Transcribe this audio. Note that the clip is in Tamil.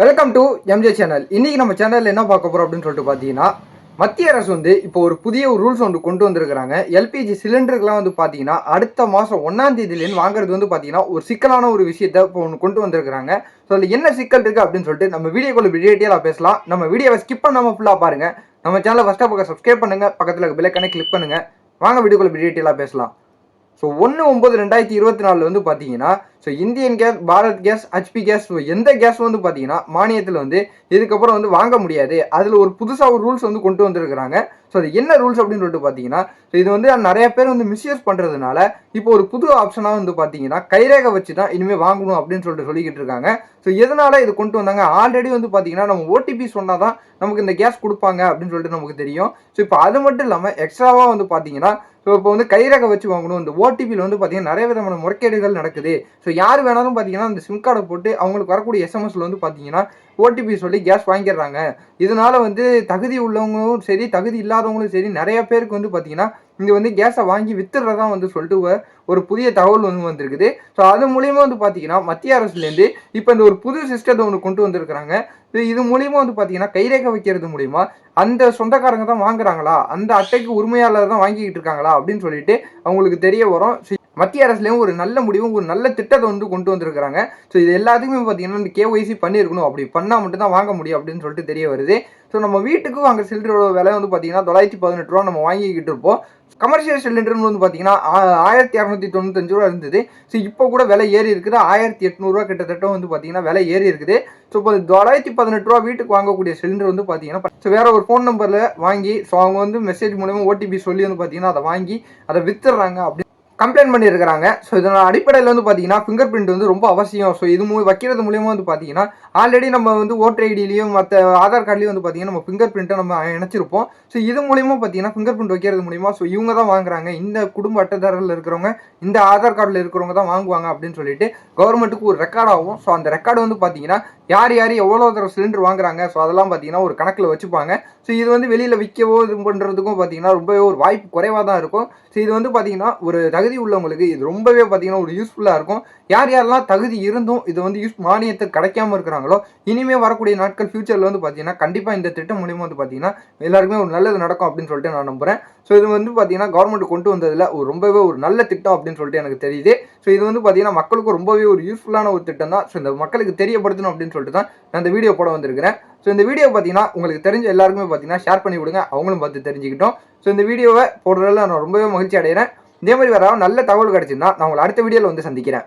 வெல்கம் டு எம்ஜே சேனல் இன்றைக்கி நம்ம சேனலில் என்ன பார்க்க போகிறோம் அப்படின்னு சொல்லிட்டு பார்த்தீங்கன்னா மத்திய அரசு வந்து இப்போ ஒரு புதிய ஒரு ரூல்ஸ் ஒன்று கொண்டு வந்திருக்கிறாங்க. எல்பிஜி சிலிண்டருக்குலாம் வந்து பார்த்தீங்கன்னா அடுத்த மாதம் ஒன்றாம் தேதியிலேருந்து வாங்குறது வந்து பார்த்தீங்கன்னா ஒரு சிக்கலான ஒரு விஷயத்தை இப்போ ஒன்று கொண்டு வந்திருக்கிறாங்க. ஸோ அதில் என்ன சிக்கல் இருக்குது அப்படின்னு சொல்லிட்டு நம்ம வீடியோக்குள்ள டீட்டெயிலாக பேசலாம். நம்ம வீடியோவை ஸ்கிப் பண்ணாமல் ஃபுல்லாக பாருங்க. நம்ம சேனலை ஃபஸ்ட்டாக பக்கம் சப்ஸ்கிரைப் பண்ணுங்க. பக்கத்தில் பில்லைக்கானே கிளிக் பண்ணுங்கள் வாங்க வீடியோக்குள்ள டீட்டெயிலாக பேசலாம். ஸோ ஒன்று ஒம்பது ரெண்டாயிரத்தி இருபத்தி நாலில் வந்து பார்த்தீங்கன்னா so Indian gas Bharat gas HP gas so எந்த கேஸ் வந்து பார்த்தீங்கன்னா மானியத்தில் வந்து இதுக்கப்புறம் வந்து வாங்க முடியாது. அதில் ஒரு புதுசாக ஒரு ரூல்ஸ் வந்து கொண்டு வந்திருக்கிறாங்க. ஸோ அது என்ன ரூல்ஸ் அப்படின்னு சொல்லிட்டு பார்த்தீங்கன்னா ஸோ இது வந்து நிறைய பேர் வந்து மிஸ்யூஸ் பண்ணுறதுனால இப்போ ஒரு புது ஆப்ஷனாக வந்து பார்த்தீங்கன்னா கைரேகை வச்சு தான் இனிமேல் வாங்கணும் அப்படின்னு சொல்லிட்டு சொல்லிக்கிட்டு இருக்காங்க. ஸோ எதனால் இது கொண்டு வந்தாங்க? ஆல்ரெடி வந்து பார்த்தீங்கன்னா நம்ம ஓடிபி சொன்னால் தான் நமக்கு இந்த கேஸ் கொடுப்பாங்க அப்படின்னு சொல்லிட்டு நமக்கு தெரியும். ஸோ இப்போ அது மட்டும் இல்லாமல் எக்ஸ்ட்ராவாக வந்து பார்த்தீங்கன்னா ஸோ இப்போ வந்து கைரேகை வச்சு வாங்கணும். இந்த ஓடிபியில் வந்து பார்த்தீங்கன்னா நிறைய விதமான முறைகேடுகள் நடக்குது. ஸோ யார் வேணாலும் பார்த்தீங்கன்னா அந்த சிம் கார்டை போட்டு அவங்களுக்கு வரக்கூடிய எஸ்எம்எஸ்ல வந்து பார்த்தீங்கன்னா ஓடிபி சொல்லி கேஸ் வாங்கிடுறாங்க. இதனால வந்து தகுதி உள்ளவங்களும் சரி தகுதி இல்லாதவங்களும் சரி நிறைய பேருக்கு வந்து பார்த்தீங்கன்னா இங்கே வந்து கேஸை வாங்கி வித்துடுறதா வந்து சொல்லிட்டு ஒரு புதிய தகவல் வந்து வந்திருக்குது. ஸோ அது மூலியமாக வந்து பார்த்தீங்கன்னா மத்திய அரசுலேருந்து இப்போ இந்த ஒரு புது சிஸ்டத்தை ஒன்று கொண்டு வந்திருக்கிறாங்க. இது மூலியமாக வந்து பார்த்தீங்கன்னா கைரேகை வைக்கிறது மூலிமா அந்த சொந்தக்காரங்க தான் வாங்குறாங்களா? அந்த அட்டைக்கு உரிமையாளர் தான் வாங்கிக்கிட்டு இருக்காங்களா? அப்படின்னு சொல்லிட்டு அவங்களுக்கு தெரிய வரும். ஸோ மத்திய அரசுலேயும் ஒரு நல்ல முடிவும் ஒரு நல்ல திட்டத்தை வந்து கொண்டு வந்திருக்கிறாங்க. ஸோ இது எல்லாத்துக்குமே பார்த்தீங்கன்னா இந்த கேஒய்சி பண்ணியிருக்கணும். அப்படி பண்ணால் மட்டும்தான் வாங்க முடியும் அப்படின்னு சொல்லிட்டு தெரிய வருது. ஸோ நம்ம வீட்டுக்கும் அங்கே சிலிண்டரோட விலை வந்து பார்த்தீங்கன்னா தொள்ளாயிரத்தி பதினெட்டு ரூபா நம்ம வாங்கிக்கிட்டு இருப்போம். கமர்ஷியல் சிலிண்டர்னு வந்து பார்த்தீங்கன்னா ஆயிரத்தி இரநூத்தி தொண்ணூத்தஞ்சு ரூபா இருந்தது. ஸோ இப்போ கூட விலை ஏறி இருக்குது. ஆயிரத்தி எட்நூறுரூவா கிட்டத்தட்ட வந்து பார்த்தீங்கன்னா விலை ஏறி இருக்குது. ஸோ இப்போ தொள்ளாயிரத்தி பதினெட்டு ரூபா வீட்டுக்கு வாங்கக்கூடிய சிலிண்டர் வந்து பார்த்தீங்கன்னா ஸோ வேற ஒரு ஃபோன் நம்பரில் வாங்கி ஸோ அவங்க வந்து மெசேஜ் மூலயமா ஓடிபி சொல்லி வந்து பார்த்தீங்கன்னா அதை வாங்கி அதை வித்துடுறாங்க அப்படி கம்ப்ளைண்ட் பண்ணியிருக்கிறாங்க ஸோ இதனோட அடிப்படையில் வந்து பார்த்தீங்கன்னா ஃபிங்கர் பிரிண்ட் வந்து ரொம்ப அவசியம். ஸோ இது மூ வைக்கிறது மூலியமாக வந்து பார்த்தீங்கன்னா ஆல்ரெடி நம்ம வந்து ஓட்டர் ஐடியிலையும் மற்ற ஆதார் கார்டுலையும் வந்து பார்த்தீங்கன்னா நம்ம ஃபிங்கர் பிரிண்ட்டை நம்ம இணைச்சிருப்போம். ஸோ இது மூலியமாக பார்த்தீங்கன்னா ஃபிங்கர் பிரிண்ட் வைக்கிறது மூலியமாக ஸோ இவங்க தான் வாங்குறாங்க. இந்த குடும்ப அட்டைதாரில் இருக்கிறவங்க இந்த ஆதார் கார்டில் இருக்கிறவங்க தான் வாங்குவாங்க அப்படின்னு சொல்லிட்டு கவர்மெண்ட்டுக்கு ஒரு ரெக்கார்ட் ஆகும். ஸோ அந்த ரெக்கார்டு வந்து பார்த்தீங்கன்னா யார் யார் எவ்வளோ தடவை சிலிண்டர் வாங்குறாங்க? ஸோ அதெல்லாம் பார்த்தீங்கன்னா ஒரு கணக்கில் வச்சுப்பாங்க. ஸோ இது வந்து வெளியில் விற்கவோ இது பண்ணுறதுக்கும் பார்த்தீங்கன்னா ரொம்பவே ஒரு வாய்ப்பு குறைவாக தான் இருக்கும். ஸோ இது வந்து பார்த்தீங்கன்னா ஒரு தகுதி தகுதி உள்ளவங்களுக்கு இது ரொம்பவே பார்த்தீங்கன்னா ஒரு யூஸ்ஃபுல்லாக இருக்கும். யார் யாரெல்லாம் தகுதி இருந்தும் இது வந்து யூஸ் மானியத்தை கிடைக்காம இருக்கிறாங்களோ இனிமேல் வரக்கூடிய நாட்கள் ஃபியூச்சரில் வந்து பார்த்தீங்கன்னா கண்டிப்பாக இந்த திட்டம் மூலியமா வந்து பார்த்தீங்கன்னா எல்லாருக்குமே ஒரு நல்லது நடக்கும் அப்படின்னு சொல்லிட்டு நான் நம்புறேன். ஸோ இது வந்து பார்த்தீங்கன்னா கவர்மெண்ட் கொண்டு வந்ததில் ஒரு ரொம்பவே ஒரு நல்ல திட்டம் அப்படின்னு சொல்லிட்டு எனக்கு தெரியுது. ஸோ இது வந்து பார்த்தீங்கன்னா மக்களுக்கு ரொம்பவே ஒரு யூஸ்ஃபுல்லான ஒரு திட்டம் தான். ஸோ இந்த மக்களுக்கு தெரியப்படுத்தணும் அப்படின்னு சொல்லிட்டு தான் நான் இந்த வீடியோ போட வந்திருக்கிறேன். ஸோ இந்த வீடியோ பார்த்தீங்கன்னா உங்களுக்கு தெரிஞ்ச எல்லாருக்குமே பார்த்தீங்கன்னா ஷேர் பண்ணி விடுங்க. அவங்களும் பார்த்து தெரிஞ்சுக்கிட்டோம். ஸோ இந்த வீடியோவை போடுறதுல நான் ரொம்பவே மகிழ்ச்சி அடைகிறேன். இதே மாதிரி வேற நல்ல தகவல் கிடச்சிருந்தா நான் உங்களை அடுத்த வீடியோவில் வந்து சந்திக்கிறேன்.